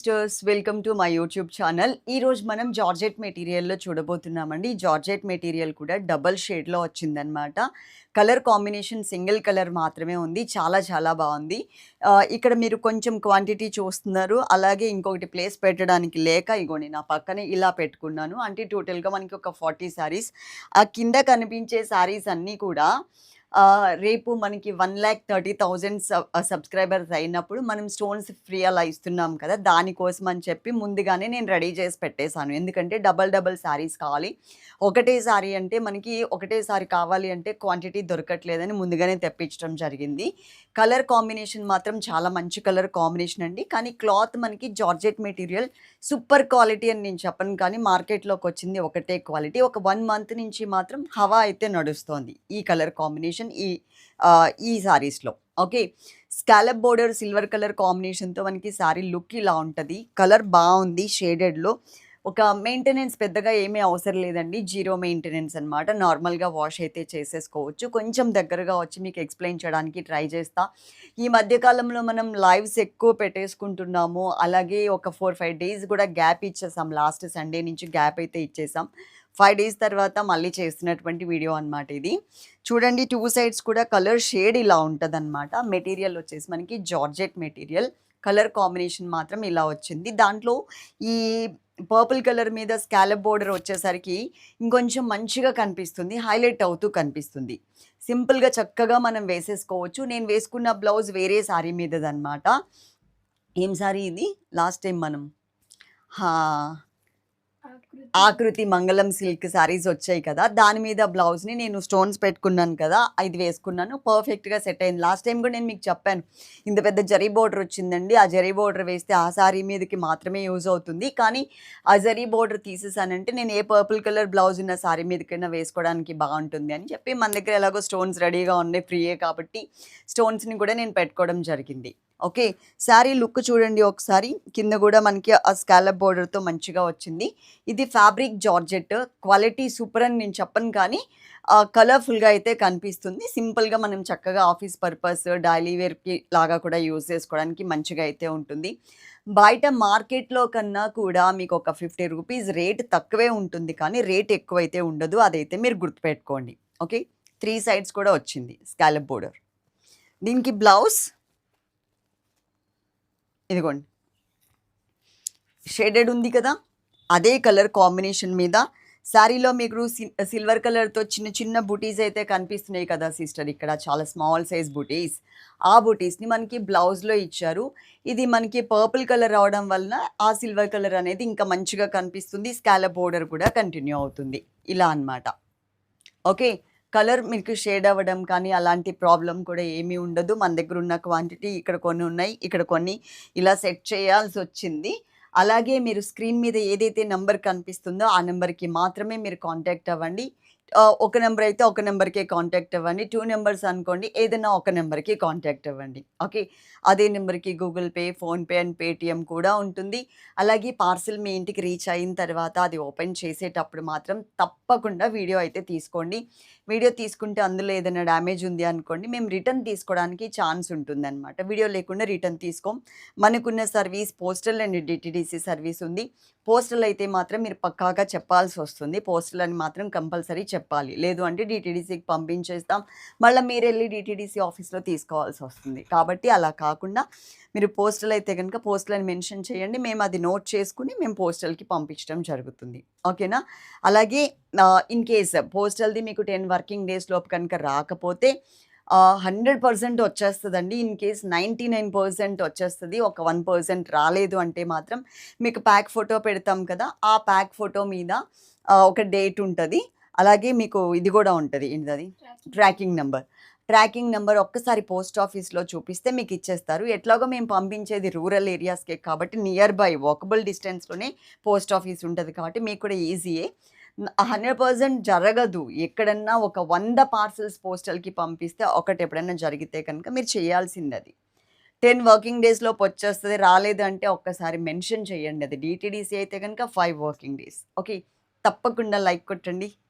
Sisters welcome to my YouTube channel ఈరోజు మనం georgette మెటీరియల్లో చూడబోతున్నామండి. జార్జెట్ మెటీరియల్ కూడా డబల్ షేడ్లో వచ్చిందనమాట కలర్ కాంబినేషన్ సింగిల్ కలర్ మాత్రమే ఉంది. చాలా చాలా బాగుంది. ఇక్కడ మీరు కొంచెం క్వాంటిటీ చూస్తున్నారు. అలాగే ఇంకొకటి ప్లేస్ పెట్టడానికి లేక ఇగోండి నా పక్కనే ఇలా పెట్టుకున్నాను. అంటే టోటల్గా మనకి ఒక ఫార్టీ శారీస్ ఆ కింద కనిపించే శారీస్ అన్నీ కూడా రేపు మనకి one lakh thirty thousand subscribers అయినప్పుడు మనం స్టోన్స్ ఫ్రీ అలా ఇస్తున్నాం కదా దానికోసం అని చెప్పి ముందుగానే నేను రెడీ చేసి పెట్టేశాను. ఎందుకంటే డబల్ డబల్ శారీస్ కావాలి. ఒకటే శారీ అంటే మనకి ఒకటే సారీ కావాలి అంటే క్వాంటిటీ దొరకట్లేదని ముందుగానే తెప్పించడం జరిగింది. కలర్ కాంబినేషన్ మాత్రం చాలా మంచి కలర్ కాంబినేషన్ అండి. కానీ క్లాత్ మనకి జార్జెట్ మెటీరియల్ సూపర్ క్వాలిటీ అని నేను చెప్పను కానీ మార్కెట్లోకి వచ్చింది ఒకటే క్వాలిటీ. ఒక వన్ మంత్ నుంచి మాత్రం హవా అయితే నడుస్తోంది ఈ కలర్ కాంబినేషన్. ఈ ఈ సారీస్లో okay scallop border silver colour కాంబినేషన్తో మనకి శారీ లుక్ ఇలా ఉంటుంది. కలర్ బాగుంది షేడెడ్లో ఒక మెయింటెనెన్స్ పెద్దగా ఏమీ అవసరం లేదండి. జీరో మెయింటెనెన్స్ అనమాట నార్మల్గా వాష్ అయితే చేసేసుకోవచ్చు. కొంచెం దగ్గరగా వచ్చి మీకు ఎక్స్ప్లెయిన్ చేయడానికి ట్రై చేస్తా. ఈ మధ్యకాలంలో మనం లైవ్స్ ఎక్కువ పెట్టేసుకుంటున్నాము. అలాగే ఒక ఫోర్ ఫైవ్ డేస్ కూడా గ్యాప్ ఇచ్చేసాం. లాస్ట్ సండే నుంచి గ్యాప్ అయితే ఇచ్చేసాం. ఫైవ్ డేస్ తర్వాత మళ్ళీ చేస్తున్నటువంటి వీడియో అనమాట ఇది. చూడండి టూ సైడ్స్ కూడా కలర్ షేడ్ ఇలా ఉంటుంది అనమాట మెటీరియల్ వచ్చేసి మనకి జార్జెట్ మెటీరియల్ కలర్ కాంబినేషన్ మాత్రం ఇలా వచ్చింది. దాంట్లో ఈ పర్పుల్ కలర్ మీద స్కాలప్ బోర్డర్ వచ్చేసరికి ఇంకొంచెం మంచిగా కనిపిస్తుంది. హైలైట్ అవుతూ కనిపిస్తుంది. సింపుల్గా చక్కగా మనం వేసేసుకోవచ్చు. నేను వేసుకున్న బ్లౌజ్ వేరే శారీ మీదదన్నమాట. ఏం శారీ ఇది? లాస్ట్ టైం మనం. ఆకృతి మంగళం సిల్క్ శారీస్ వచ్చాయి కదా దాని మీద బ్లౌజ్ని నేను స్టోన్స్ పెట్టుకున్నాను కదా ఇది వేసుకున్నాను. పర్ఫెక్ట్గా సెట్ అయింది. లాస్ట్ టైం కూడా నేను మీకు చెప్పాను. ఇంత పెద్ద జరీ బోర్డర్ వచ్చిందండి. ఆ జరీ బోర్డర్ వేస్తే ఆ శారీ మీదకి మాత్రమే యూజ్ అవుతుంది. కానీ ఆ జరీ బోర్డర్ తీసేసానంటే నేను ఏ పర్పుల్ కలర్ బ్లౌజ్ ఉన్న శారీ మీదకైనా వేసుకోవడానికి బాగుంటుంది అని చెప్పి మన దగ్గర ఎలాగో స్టోన్స్ రెడీగా ఉన్నాయి ఫ్రీయే కాబట్టి స్టోన్స్ని కూడా నేను పెట్టుకోవడం జరిగింది. ఓకే శారీ లుక్ చూడండి ఒకసారి. కింద కూడా మనకి ఆ స్కాలప్ బోర్డర్తో మంచిగా వచ్చింది. ఇది ఫ్యాబ్రిక్ జార్జెట్. క్వాలిటీ సూపర్ అని నేను చెప్పను కానీ కలర్ఫుల్గా అయితే కనిపిస్తుంది. సింపుల్గా మనం చక్కగా ఆఫీస్ పర్పస్ డైలీ వేర్కి లాగా కూడా యూజ్ చేసుకోవడానికి మంచిగా అయితే ఉంటుంది. బయట మార్కెట్లో కన్నా కూడా మీకు ఒక ఫిఫ్టీ రూపీస్ రేట్ తక్కువే ఉంటుంది కానీ రేట్ ఎక్కువైతే ఉండదు. అదైతే మీరు గుర్తుపెట్టుకోండి. ఓకే త్రీ సైడ్స్ కూడా వచ్చింది స్కాలప్ బోర్డర్ దీనికి బ్లౌజ్ ఇదిగోండి. షేడెడ్ ఉంది కదా? అదే కలర్ కాంబినేషన్ మీద శారీలో మీకు సి- సిల్వర్ కలర్తో చిన్న చిన్న బుటీస్ అయితే కనిపిస్తున్నాయి కదా సిస్టర్ ఇక్కడ చాలా స్మాల్ సైజ్ బుటీస్ ఆ బుటీస్ని మనకి బ్లౌజ్లో ఇచ్చారు. ఇది మనకి పర్పుల్ కలర్ రావడం వలన ఆ సిల్వర్ కలర్ అనేది ఇంకా మంచిగా కనిపిస్తుంది. స్కాలప్ బోర్డర్ కూడా కంటిన్యూ అవుతుంది. ఇలా అన్నమాట. ఓకే కలర్ మీకు షేడ్ అవ్వడం కానీ అలాంటి ప్రాబ్లం కూడా ఏమీ ఉండదు. మన దగ్గర ఉన్న క్వాంటిటీ ఇక్కడ కొన్ని ఉన్నాయి. ఇక్కడ కొన్ని ఇలా సెట్ చేయాల్సి వచ్చింది. అలాగే మీరు స్క్రీన్ మీద ఏదైతే నెంబర్ కనిపిస్తుందో ఆ నెంబర్కి మాత్రమే మీరు కాంటాక్ట్ అవ్వండి. ఒక నెంబర్ అయితే ఒక నెంబర్కే కాంటాక్ట్ అవ్వండి. టూ నెంబర్స్ అనుకోండి ఏదైనా ఒక నెంబర్కి కాంటాక్ట్ అవ్వండి. ఓకే? అదే నెంబర్కి Google Pay PhonePe and Paytm కూడా ఉంటుంది. అలాగే పార్సిల్ మీ ఇంటికి రీచ్ అయిన తర్వాత అది ఓపెన్ చేసేటప్పుడు మాత్రం తప్పకుండా వీడియో అయితే తీసుకోండి. వీడియో తీసుకుంటే అందులో ఏదైనా డ్యామేజ్ ఉంది అనుకోండి మేము రిటర్న్ తీసుకోవడానికి ఛాన్స్ ఉంటుంది అనమాట వీడియో లేకుండా రిటర్న్ తీసుకోం. మనకున్న service postal and DTDC service ఉంది. పోస్టల్ అయితే మాత్రం మీరు పక్కాగా చెప్పాల్సి వస్తుంది. పోస్టల్ అని మాత్రం కంపల్సరీ చెప్పాలి. చెప్పాలి. లేదు అంటే డిటీడీసీకి పంపించేస్తాం. మళ్ళీ మీరు వెళ్ళి డిటీడీసీ ఆఫీస్లో తీసుకోవాల్సి వస్తుంది. కాబట్టి అలా కాకుండా మీరు పోస్టల్ అయితే కనుక పోస్టల్ అని మెన్షన్ చేయండి. మేము అది నోట్ చేసుకుని మేము పోస్టల్కి పంపించడం జరుగుతుంది. ఓకేనా? అలాగే ఇన్ కేస్ పోస్టల్ది మీకు టెన్ వర్కింగ్ డేస్ లోపు కనుక రాకపోతే హండ్రెడ్ పర్సెంట్ వచ్చేస్తుందండి. In case ninety nine percent వచ్చేస్తుంది. ఒక వన్ పర్సెంట్ రాలేదు అంటే మాత్రం మీకు ప్యాక్ ఫోటో పెడతాం కదా ఆ ప్యాక్ ఫోటో మీద ఒక డేట్ ఉంటుంది. అలాగే మీకు ఇది కూడా ఉంటుంది. ఏంటిది ట్రాకింగ్ నెంబర్ ట్రాకింగ్ నెంబర్ ఒక్కసారి పోస్ట్ ఆఫీస్లో చూపిస్తే మీకు ఇచ్చేస్తారు. ఎట్లాగో మేము పంపించేది రూరల్ ఏరియాస్కే కాబట్టి నియర్ బై వాకబుల్ డిస్టెన్స్లోనే పోస్ట్ ఆఫీస్ ఉంటుంది కాబట్టి మీకు కూడా ఈజీయే హండ్రెడ్ పర్సెంట్ జరగదు. ఎక్కడన్నా ఒక వంద పార్సల్స్ పోస్టల్కి పంపిస్తే ఒకటి ఎప్పుడైనా జరిగితే కనుక మీరు చేయాల్సింది అది టెన్ వర్కింగ్ డేస్లోపు వచ్చేస్తుంది. రాలేదు అంటే ఒక్కసారి మెన్షన్ చేయండి. అది డిటీడీసీ అయితే కనుక ఫైవ్ వర్కింగ్ డేస్ ఓకే తప్పకుండా లైక్ కొట్టండి.